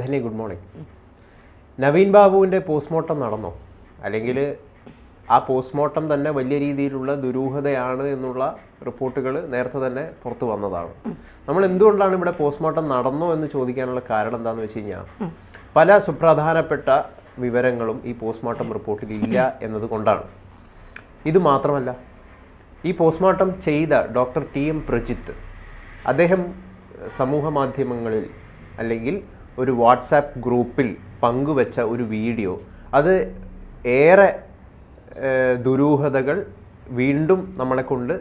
Dhanya good morning. Naveen ബാബുവിന്റെ postmortem നടന്നോ? അല്ലെങ്കിൽ ആ പോസ്റ്റ്മോർട്ടം തന്നെ വലിയ രീതിയിലുള്ള ദുരൂഹതയാണ് എന്നുള്ള റിപ്പോർട്ടുകൾ നേരത്തെ തന്നെ പുറത്തു വന്നതാണ്. നമ്മൾ എന്തുകൊണ്ടാണ് ഇവിടെ പോസ്റ്റ്മോർട്ടം നടന്നോ എന്ന് ചോദിക്കാനുള്ള കാരണം എന്താണെന്ന് വെച്ച് കഴിഞ്ഞാൽ പല സുപ്രധാനപ്പെട്ട വിവരങ്ങളും ഈ പോസ്റ്റ്മോർട്ടം റിപ്പോർട്ടിൽ ഇല്ല എന്നതുകൊണ്ടാണ് ഇത് മാത്രമല്ല ഈ പോസ്റ്റ്മോർട്ടം ചെയ്ത ഡോക്ടർ ടി എം പ്രജിത്ത് അദ്ദേഹം സമൂഹ മാധ്യമങ്ങളിൽ അല്ലെങ്കിൽ ഒരു വാട്സാപ്പ് ഗ്രൂപ്പിൽ പങ്കുവെച്ച ഒരു വീഡിയോ. അത് ഏറെ ദുരൂഹതകൾ വീണ്ടും നമ്മളെ കൊണ്ട്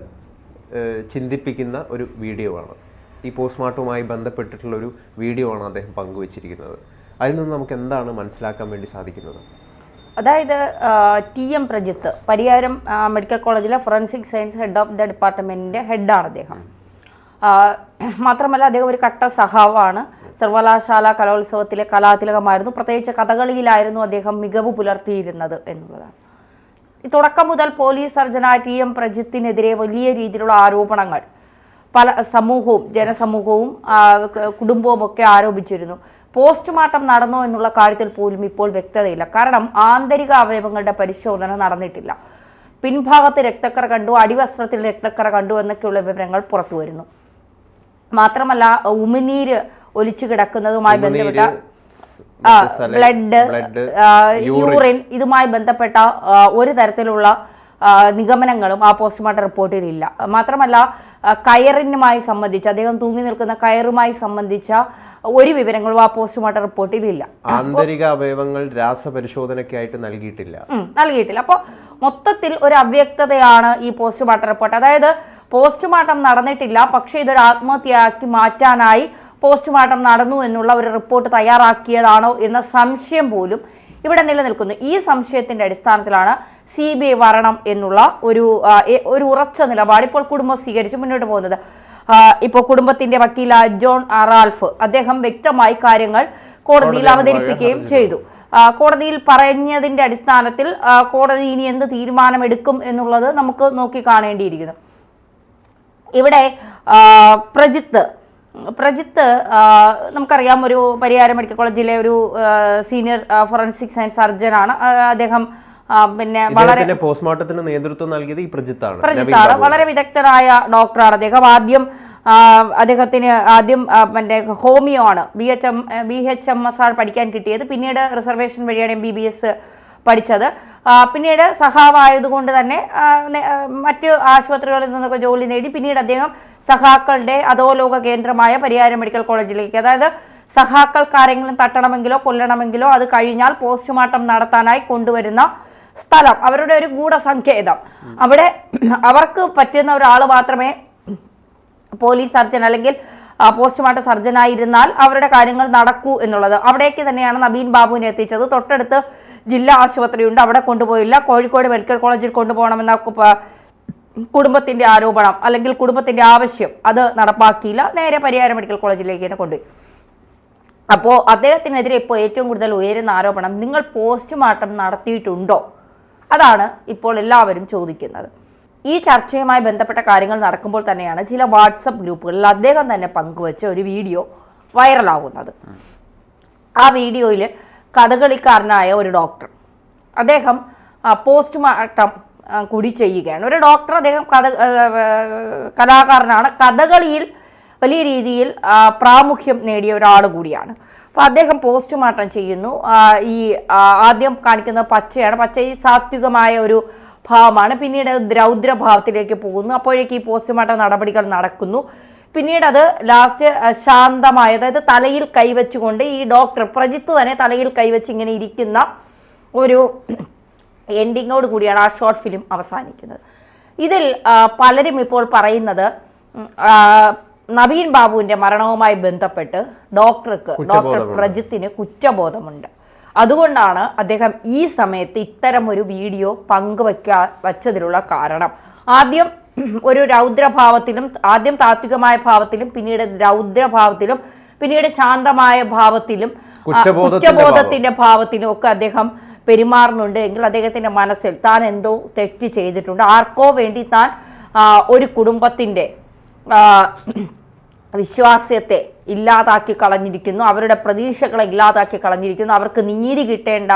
ചിന്തിപ്പിക്കുന്ന ഒരു വീഡിയോ ആണ് ഈ പോസ്റ്റ്മോർട്ടവുമായി ബന്ധപ്പെട്ടിട്ടുള്ള ഒരു വീഡിയോ ആണ് അദ്ദേഹം പങ്കുവച്ചിരിക്കുന്നത്. അതിൽ നിന്ന് നമുക്ക് എന്താണ് മനസ്സിലാക്കാൻ വേണ്ടി സാധിക്കുന്നത്? അതായത് T M Prajith Pariyaram medical കോളേജിലെ forensic science head of the ഡിപ്പാർട്ട്മെന്റിന്റെ ഹെഡാണ് അദ്ദേഹം. മാത്രമല്ല അദ്ദേഹം ഒരു കട്ട സഹാവാണ്. സർവകലാശാല കലോത്സവത്തിലെ കലാതിലകമായിരുന്നു. പ്രത്യേകിച്ച് കഥകളിയിലായിരുന്നു അദ്ദേഹം മികവ് പുലർത്തിയിരുന്നത് എന്നുള്ളതാണ്. തുടക്കം മുതൽ പോലീസ് സർജനായ ടി എം പ്രജിത്തിനെതിരെ വലിയ രീതിയിലുള്ള ആരോപണങ്ങൾ പല സമൂഹവും ജനസമൂഹവും കുടുംബവും ഒക്കെ ആരോപിച്ചിരുന്നു. പോസ്റ്റ്മോർട്ടം നടന്നോ എന്നുള്ള കാര്യത്തിൽ പോലും ഇപ്പോൾ വ്യക്തതയില്ല. കാരണം ആന്തരിക അവയവങ്ങളുടെ പരിശോധന നടന്നിട്ടില്ല. പിൻഭാഗത്ത് രക്തക്കറ കണ്ടു അടിവസ്ത്രത്തിൽ രക്തക്കറ കണ്ടു എന്നൊക്കെയുള്ള വിവരങ്ങൾ പുറത്തു വരുന്നു. മാത്രമല്ല ഉമിനീര് ഒലിച്ചു കിടക്കുന്നതുമായി ബന്ധപ്പെട്ട ബ്ലഡ് യൂറിൻ. ഇതുമായി ബന്ധപ്പെട്ട ഒരു തരത്തിലുള്ള നിഗമനങ്ങളും ആ പോസ്റ്റ്മോർട്ടം റിപ്പോർട്ടിൽ ഇല്ല. മാത്രമല്ല കയറിനുമായി സംബന്ധിച്ച് അദ്ദേഹം തൂങ്ങി നിൽക്കുന്ന കയറുമായി സംബന്ധിച്ച ഒരു വിവരങ്ങളും ആ പോസ്റ്റ്മോർട്ടം റിപ്പോർട്ടിൽ ഇല്ല. ആന്തരിക അവയവങ്ങൾ രാസപരിശോധനയ്ക്കായിട്ട് നൽകിയിട്ടില്ല. നൽകിയിട്ടില്ല. അപ്പോൾ മൊത്തത്തിൽ ഒരു അവ്യക്തതയാണ് ഈ പോസ്റ്റ്മോർട്ടം റിപ്പോർട്ട്. അതായത് പോസ്റ്റ്മോർട്ടം നടന്നിട്ടില്ല പക്ഷേ ഇതൊരു ആത്മഹത്യയാക്കി മാറ്റാനായി പോസ്റ്റ്മോർട്ടം നടന്നു എന്നുള്ള ഒരു റിപ്പോർട്ട് തയ്യാറാക്കിയതാണോ എന്ന സംശയം പോലും ഇവിടെ നിലനിൽക്കുന്നു. ഈ സംശയത്തിന്റെ അടിസ്ഥാനത്തിലാണ് സി ബി ഐ വരണം എന്നുള്ള ഒരു ഒരു ഉറച്ച നിലപാട് ഇപ്പോൾ കുടുംബം സ്വീകരിച്ച് മുന്നോട്ട് പോകുന്നത്. ഇപ്പോൾ കുടുംബത്തിന്റെ വക്കീല ജോൺ ആ, റാൽഫ് അദ്ദേഹം വ്യക്തമായി കാര്യങ്ങൾ കോടതിയിൽ അവതരിപ്പിക്കുകയും ചെയ്തു. കോടതിയിൽ പറഞ്ഞതിന്റെ അടിസ്ഥാനത്തിൽ കോടതി ഇനി എന്ത് തീരുമാനമെടുക്കും എന്നുള്ളത് നമുക്ക് നോക്കി കാണേണ്ടിയിരിക്കുന്നു. ഇവിടെ പ്രജിത്ത് പ്രജിത്ത് നമുക്കറിയാം ഒരു പരിയാരം മെഡിക്കൽ കോളേജിലെ ഒരു സീനിയർ ഫോറൻസിക് സയൻസ് സർജൻ ആണ് അദ്ദേഹം പിന്നെ വളരെ പോസ്റ്റ്മോർട്ടത്തിന് നേതൃത്വം നൽകിയത് ഈ പ്രജിത്താണ്. പ്രജിത്താണ്. വളരെ വിദഗ്ധനായ ഡോക്ടറാണ്. അദ്ദേഹം ആദ്യം അദ്ദേഹത്തിന് ആദ്യം മറ്റേ ഹോമിയോ ആണ്. B H M B H M S ആണ് പഠിക്കാൻ കിട്ടിയത്. പിന്നീട് റിസർവേഷൻ വഴിയാണ് എം ബി ബി എസ് പഠിച്ചത്. പിന്നീട് സഹാവായതുകൊണ്ട് തന്നെ മറ്റ് ആശുപത്രികളിൽ നിന്നൊക്കെ ജോലി നേടി. പിന്നീട് അദ്ദേഹം സഹാക്കളുടെ അധോലോക കേന്ദ്രമായ പരിയാരം മെഡിക്കൽ കോളേജിലേക്ക്. അതായത് സഹാക്കൾക്ക് ആരെങ്കിലും തട്ടണമെങ്കിലോ കൊല്ലണമെങ്കിലോ അത് കഴിഞ്ഞാൽ പോസ്റ്റ്മോർട്ടം നടത്താനായി കൊണ്ടുവരുന്ന സ്ഥലം. അവരുടെ ഒരു ഗൂഢസങ്കേതം. അവിടെ അവർക്ക് പറ്റുന്ന ഒരാൾ മാത്രമേ പോലീസ് സർജൻ അല്ലെങ്കിൽ പോസ്റ്റ്മോർട്ടം സർജനായിരുന്നാൽ അവരുടെ കാര്യങ്ങൾ നടക്കൂ എന്നുള്ളത്. അവിടേക്ക് തന്നെയാണ് നബീൻ ബാബുവിനെ എത്തിച്ചത്. തൊട്ടടുത്ത് ജില്ലാ ആശുപത്രിയുണ്ട്. അവിടെ കൊണ്ടുപോയില്ല. കോഴിക്കോട് മെഡിക്കൽ കോളേജിൽ കൊണ്ടുപോകണമെന്ന കുടുംബത്തിന്റെ ആരോപണം അല്ലെങ്കിൽ കുടുംബത്തിന്റെ ആവശ്യം അത് നടപ്പാക്കിയില്ല. നേരെ പരിയാരം മെഡിക്കൽ കോളേജിലേക്ക് തന്നെ കൊണ്ടുപോയി. അപ്പോൾ അദ്ദേഹത്തിനെതിരെ ഇപ്പോൾ ഏറ്റവും കൂടുതൽ ഉയരുന്ന ആരോപണം നിങ്ങൾ പോസ്റ്റ്മോർട്ടം നടത്തിയിട്ടുണ്ടോ? അതാണ് ഇപ്പോൾ എല്ലാവരും ചോദിക്കുന്നത്. ഈ ചർച്ചയുമായി ബന്ധപ്പെട്ട കാര്യങ്ങൾ നടക്കുമ്പോൾ തന്നെയാണ് ചില വാട്സപ്പ് ഗ്രൂപ്പുകളിൽ അദ്ദേഹം തന്നെ പങ്കുവച്ച ഒരു വീഡിയോ വൈറലാകുന്നത് ആ വീഡിയോയിൽ കഥകളിക്കാരനായ ഒരു ഡോക്ടർ അദ്ദേഹം പോസ്റ്റ്മോർട്ടം കൂടി ചെയ്യുകയാണ്. ഒരു ഡോക്ടർ അദ്ദേഹം കഥ കലാകാരനാണ് കഥകളിയിൽ വലിയ രീതിയിൽ പ്രാമുഖ്യം നേടിയ ഒരാൾ കൂടിയാണ്. അപ്പോൾ അദ്ദേഹം പോസ്റ്റ്മോർട്ടം ചെയ്യുന്നു. ഈ ആദ്യം കാണിക്കുന്ന പച്ചയാണ്. പച്ച ഈ സാത്വികമായ ഒരു ഭാവമാണ്. പിന്നീട് രൗദ്രഭാവത്തിലേക്ക് പോകുന്നു. അപ്പോഴേക്ക് ഈ പോസ്റ്റ്മോർട്ടം നടപടികൾ നടക്കുന്നു. പിന്നീട് അത് ലാസ്റ്റ് ശാന്തമായ അതായത് തലയിൽ കൈവച്ചുകൊണ്ട് ഈ ഡോക്ടർ പ്രജിത്ത് തന്നെ തലയിൽ കൈവച്ച് ഇങ്ങനെ ഇരിക്കുന്ന ഒരു എൻഡിങ്ങോട് കൂടിയാണ് ആ ഷോർട്ട് ഫിലിം അവസാനിക്കുന്നത്. ഇതിൽ പലരും ഇപ്പോൾ പറയുന്നത് നവീൻ ബാബുവിന്റെ മരണവുമായി ബന്ധപ്പെട്ട് ഡോക്ടർക്ക് ഡോക്ടർ. പ്രജിത്തിന് കുറ്റബോധമുണ്ട്. അതുകൊണ്ടാണ് അദ്ദേഹം ഈ സമയത്ത് ഇത്തരം ഒരു വീഡിയോ പങ്കുവയ്ക്കാ വച്ചതിലുള്ള കാരണം. ആദ്യം ഒരു രൗദ്രഭാവത്തിലും ആദ്യം താത്വികമായ ഭാവത്തിലും പിന്നീട് രൗദ്രഭാവത്തിലും പിന്നീട് ശാന്തമായ ഭാവത്തിലും കുറ്റബോധത്തിന്റെ ഭാവത്തിലും ഒക്കെ അദ്ദേഹം പെരുമാറുന്നുണ്ട് എങ്കിൽ അദ്ദേഹത്തിന്റെ മനസ്സിൽ താൻ എന്തോ തെറ്റ് ചെയ്തിട്ടുണ്ട്. ആർക്കോ വേണ്ടി താൻ ഒരു കുടുംബത്തിന്റെ വിശ്വാസ്യത്തെ ഇല്ലാതാക്കി കളഞ്ഞിരിക്കുന്നു. അവരുടെ പ്രതീക്ഷകളെ ഇല്ലാതാക്കി കളഞ്ഞിരിക്കുന്നു. അവർക്ക് നീതി കിട്ടേണ്ട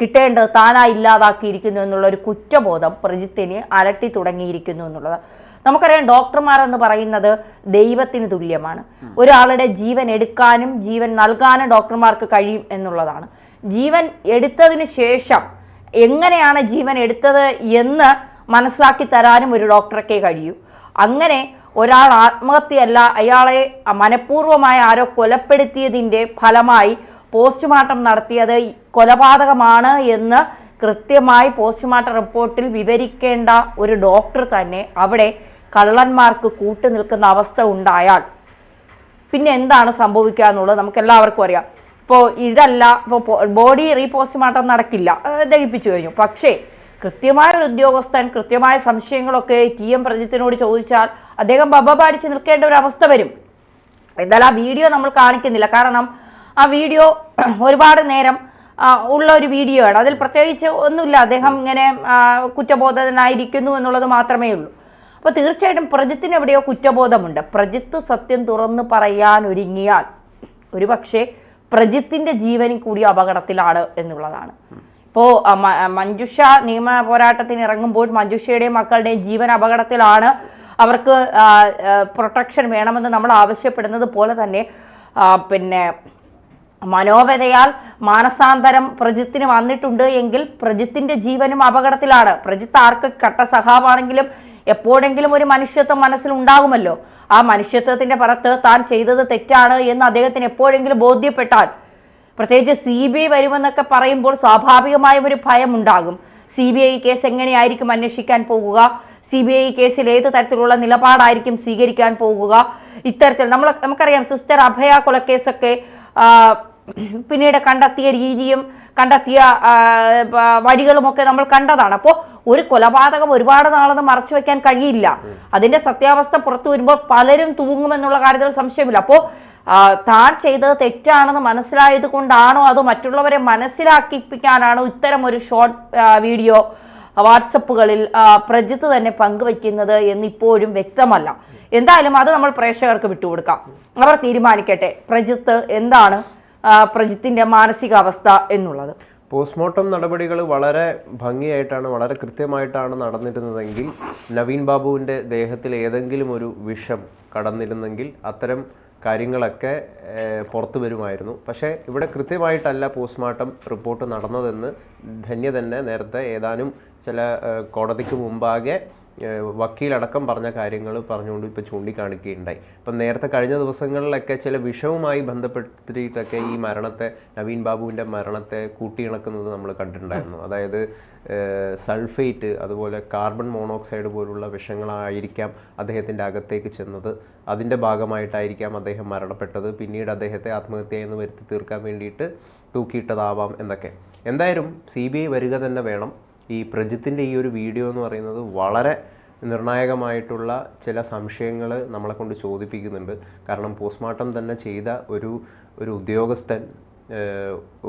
കിട്ടേണ്ടത് താനായി ഇല്ലാതാക്കിയിരിക്കുന്നു എന്നുള്ള ഒരു കുറ്റബോധം പ്രജിത്തിന് അലട്ടി തുടങ്ങിയിരിക്കുന്നു എന്നുള്ളത്. നമുക്കറിയാം ഡോക്ടർമാർ എന്ന് പറയുന്നത് ദൈവത്തിന് തുല്യമാണ്. ഒരാളുടെ ജീവൻ എടുക്കാനും ജീവൻ നൽകാനും ഡോക്ടർമാർക്ക് കഴിയും എന്നുള്ളതാണ്. ജീവൻ എടുത്തതിന് ശേഷം എങ്ങനെയാണ് ജീവൻ എടുത്തത് എന്ന് മനസ്സിലാക്കി തരാനും ഒരു ഡോക്ടർക്കേ കഴിയൂ. അങ്ങനെ ഒരാൾ ആത്മഹത്യയല്ല അയാളെ മനഃപൂർവമായ ആരോ കൊലപ്പെടുത്തിയതിന്റെ ഫലമായി പോസ്റ്റ്മോർട്ടം നടത്തിയത് കൊലപാതകമാണ് എന്ന് കൃത്യമായി പോസ്റ്റ്മോർട്ടം റിപ്പോർട്ടിൽ വിവരിക്കേണ്ട ഒരു ഡോക്ടർ തന്നെ അവിടെ കള്ളന്മാർക്ക് കൂട്ടു നിൽക്കുന്ന അവസ്ഥ ഉണ്ടായാൽ പിന്നെ എന്താണ് സംഭവിക്കുക എന്നുള്ളത് നമുക്ക് എല്ലാവർക്കും അറിയാം. ഇപ്പോൾ ഇതല്ല ഇപ്പോൾ ബോഡി റീപോസ്റ്റ്മോർട്ടം നടക്കില്ല. ദഹിപ്പിച്ചു കഴിഞ്ഞു. പക്ഷേ കൃത്യമായ ഒരു ഉദ്യോഗസ്ഥൻ കൃത്യമായ സംശയങ്ങളൊക്കെ ടി എം പ്രജിത്തിനോട് ചോദിച്ചാൽ അദ്ദേഹം ബബ പാടിച്ച് നിൽക്കേണ്ട ഒരു അവസ്ഥ വരും. എന്നാൽ ആ വീഡിയോ നമ്മൾ കാണിക്കുന്നില്ല. കാരണം ആ വീഡിയോ ഒരുപാട് നേരം ഉള്ള ഒരു വീഡിയോ ആണ്. അതിൽ പ്രത്യേകിച്ച് ഒന്നുമില്ല. അദ്ദേഹം ഇങ്ങനെ കുറ്റബോധനായിരിക്കുന്നു എന്നുള്ളത് മാത്രമേ ഉള്ളൂ. അപ്പോൾ തീർച്ചയായിട്ടും പ്രജിത്തിന് എവിടെയോ കുറ്റബോധമുണ്ട്. പ്രജിത്ത് സത്യം തുറന്ന് പറയാൻ ഒരുങ്ങിയാൽ ഒരു പക്ഷേ പ്രജിത്തിന്റെ ജീവനും കൂടി അപകടത്തിലാണ് എന്നുള്ളതാണ്. ഇപ്പോൾ മഞ്ജുഷ നിയമ പോരാട്ടത്തിന് ഇറങ്ങുമ്പോൾ മഞ്ജുഷയുടെയും മക്കളുടെയും ജീവൻ അപകടത്തിലാണ്. അവർക്ക് പ്രൊട്ടക്ഷൻ വേണമെന്ന് നമ്മൾ ആവശ്യപ്പെടുന്നത് പോലെ തന്നെ പിന്നെ മനോവ്യതയാൽ മാനസാന്തരം പ്രജിത്തിന് വന്നിട്ടുണ്ട് എങ്കിൽ പ്രജിത്തിന്റെ ജീവനും അപകടത്തിലാണ്. പ്രജിത്ത് ആർക്ക് കട്ട സഹാവാണെങ്കിലും എപ്പോഴെങ്കിലും ഒരു മനുഷ്യത്വം മനസ്സിൽ ഉണ്ടാകുമല്ലോ. ആ മനുഷ്യത്വത്തിന്റെ പുറത്ത് താൻ ചെയ്തത് തെറ്റാണ് എന്ന് അദ്ദേഹത്തിന് എപ്പോഴെങ്കിലും ബോധ്യപ്പെട്ടാൽ പ്രത്യേകിച്ച് സി ബി ഐ വരുമെന്നൊക്കെ പറയുമ്പോൾ സ്വാഭാവികമായും ഒരു ഭയം ഉണ്ടാകും. സി ബി ഐ കേസ് എങ്ങനെയായിരിക്കും അന്വേഷിക്കാൻ പോകുക? സി ബി ഐ കേസിൽ ഏത് തരത്തിലുള്ള നിലപാടായിരിക്കും സ്വീകരിക്കാൻ പോകുക? ഇത്തരത്തിൽ നമ്മൾ നമുക്കറിയാം സിസ്റ്റർ അഭയ കൊലക്കേസൊക്കെ പിന്നീട് കണ്ടെത്തിയ രീതിയും കണ്ടെത്തിയ വഴികളുമൊക്കെ നമ്മൾ കണ്ടതാണ്. അപ്പോൾ ഒരു കൊലപാതകം ഒരുപാട് നാളൊന്നും മറച്ചു വെക്കാൻ കഴിയില്ല. അതിന്റെ സത്യാവസ്ഥ പുറത്തു വരുമ്പോൾ പലരും തൂങ്ങുമെന്നുള്ള കാര്യത്തിൽ സംശയമില്ല. അപ്പോൾ താൻ ചെയ്തത് തെറ്റാണെന്ന് മനസ്സിലായത് കൊണ്ടാണോ അതോ മറ്റുള്ളവരെ മനസ്സിലാക്കിപ്പിക്കാനാണോ ഇത്തരം ഒരു ഷോർട്ട് വീഡിയോ വാട്സപ്പുകളിൽ പ്രജിത്ത് തന്നെ പങ്കുവയ്ക്കുന്നത് എന്ന് ഇപ്പോഴും വ്യക്തമല്ല. എന്തായാലും അത് നമ്മൾ പ്രേക്ഷകർക്ക് വിട്ടുകൊടുക്കാം. അവർ തീരുമാനിക്കട്ടെ. പ്രജിത്ത് എന്താണ് ആ, പ്രജിത്തിന്റെ മാനസികാവസ്ഥ എന്നുള്ളത്. പോസ്റ്റ്മോർട്ടം നടപടികൾ വളരെ ഭംഗിയായിട്ടാണ് വളരെ കൃത്യമായിട്ടാണ് നടന്നിരുന്നതെങ്കിൽ നവീൻ ബാബുവിന്റെ ദേഹത്തിൽ ഏതെങ്കിലും ഒരു വിഷം കടന്നിരുന്നെങ്കിൽ അത്തരം കാര്യങ്ങളൊക്കെ പുറത്തു വരുമായിരുന്നു. പക്ഷേ ഇവിടെ കൃത്യമായിട്ടല്ല പോസ്റ്റ്മോർട്ടം റിപ്പോർട്ട് നടന്നതെന്ന് ധന്യ തന്നെ നേരത്തെ ഏതാനും ചില കോടതിക്ക് മുമ്പാകെ വക്കീലടക്കം പറഞ്ഞ കാര്യങ്ങൾ പറഞ്ഞുകൊണ്ട് ഇപ്പോൾ ചൂണ്ടിക്കാണിക്കുകയുണ്ടായി. ഇപ്പം നേരത്തെ കഴിഞ്ഞ ദിവസങ്ങളിലൊക്കെ ചില വിഷവുമായി ബന്ധപ്പെട്ടിട്ടൊക്കെ ഈ മരണത്തെ നവീൻ ബാബുവിന്റെ മരണത്തെ കൂട്ടിയിണക്കുന്നത് നമ്മൾ കണ്ടിട്ടുണ്ടായിരുന്നു. അതായത് സൾഫേറ്റ് അതുപോലെ കാർബൺ മോണോക്സൈഡ് പോലുള്ള വിഷങ്ങളായിരിക്കാം അദ്ദേഹത്തിന്റെ അകത്തേക്ക് ചെന്നത്. അതിന്റെ ഭാഗമായിട്ടായിരിക്കാം അദ്ദേഹം മരണപ്പെട്ടത്. പിന്നീട് അദ്ദേഹത്തെ ആത്മഹത്യ എന്ന് വരുത്തി തീർക്കാൻ വേണ്ടിയിട്ട് തൂക്കിയിട്ടതാവാം എന്നൊക്കെ. എന്തായാലും സി ബി ഐ വരിക തന്നെ വേണം. ഈ പ്രജിത്തിന്റെ ഈ ഒരു വീഡിയോ എന്ന് പറയുന്നത് വളരെ നിർണായകമായിട്ടുള്ള ചില സംശയങ്ങൾ നമ്മളെ കൊണ്ട് ചോദിപ്പിക്കുന്നുണ്ട്. കാരണം പോസ്റ്റ്മോർട്ടം തന്നെ ചെയ്ത ഒരു ഒരു ഉദ്യോഗസ്ഥൻ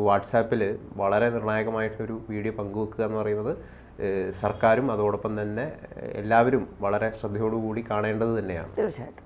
വാട്സാപ്പിൽ വളരെ നിർണായകമായിട്ടൊരു വീഡിയോ പങ്കുവെക്കുക എന്ന് പറയുന്നത് സർക്കാരും അതോടൊപ്പം തന്നെ എല്ലാവരും വളരെ ശ്രദ്ധയോടുകൂടി കാണേണ്ടത് തന്നെയാണ്. തീർച്ചയായിട്ടും.